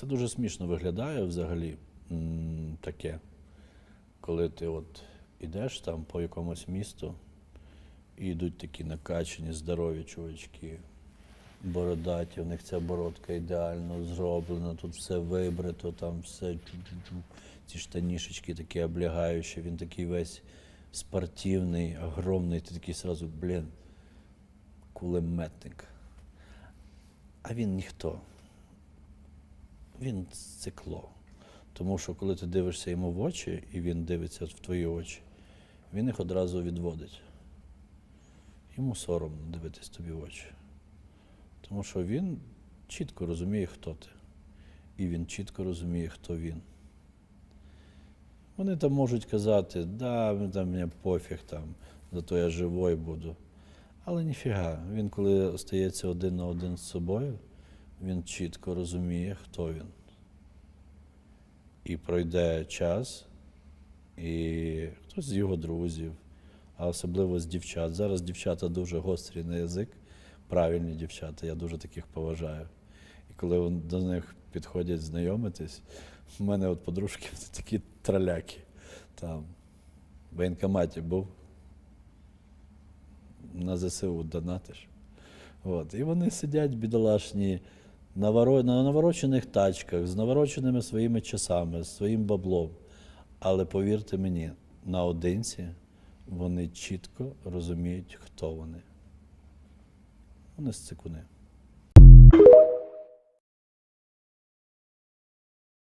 Це дуже смішно виглядає взагалі таке, коли ти от ідеш там по якомусь місту, і йдуть такі накачані, здорові чувачки, бородаті, у них ця бородка ідеально зроблена, тут все вибрито, там все ці штанішечки такі облягаючі, він такий весь спортивний, огромний, ти такий сразу, блін, кулеметник. А він ніхто. Він цикло. Тому що коли ти дивишся йому в очі, і він дивиться в твої очі, він їх одразу відводить. Йому соромно дивитись тобі в очі. Тому що він чітко розуміє, хто ти. І він чітко розуміє, хто він. Вони там можуть казати, да, там мені пофіг там, зато я живой буду. Але ніфіга, він коли остається один на один з собою, він чітко розуміє, хто він. І пройде час, і хтось з його друзів, а особливо з дівчат. Зараз дівчата дуже гострі на язик, правильні дівчата, я дуже таких поважаю. І коли до них підходять знайомитись, в мене от подружки такі траляки. Там в воєнкоматі був, на ЗСУ донатиш. От. І вони сидять бідолашні на наворочених тачках, з навороченими своїми часами, з своїм баблом. Але повірте мені, наодинці вони чітко розуміють, хто вони. Вони з цикуни.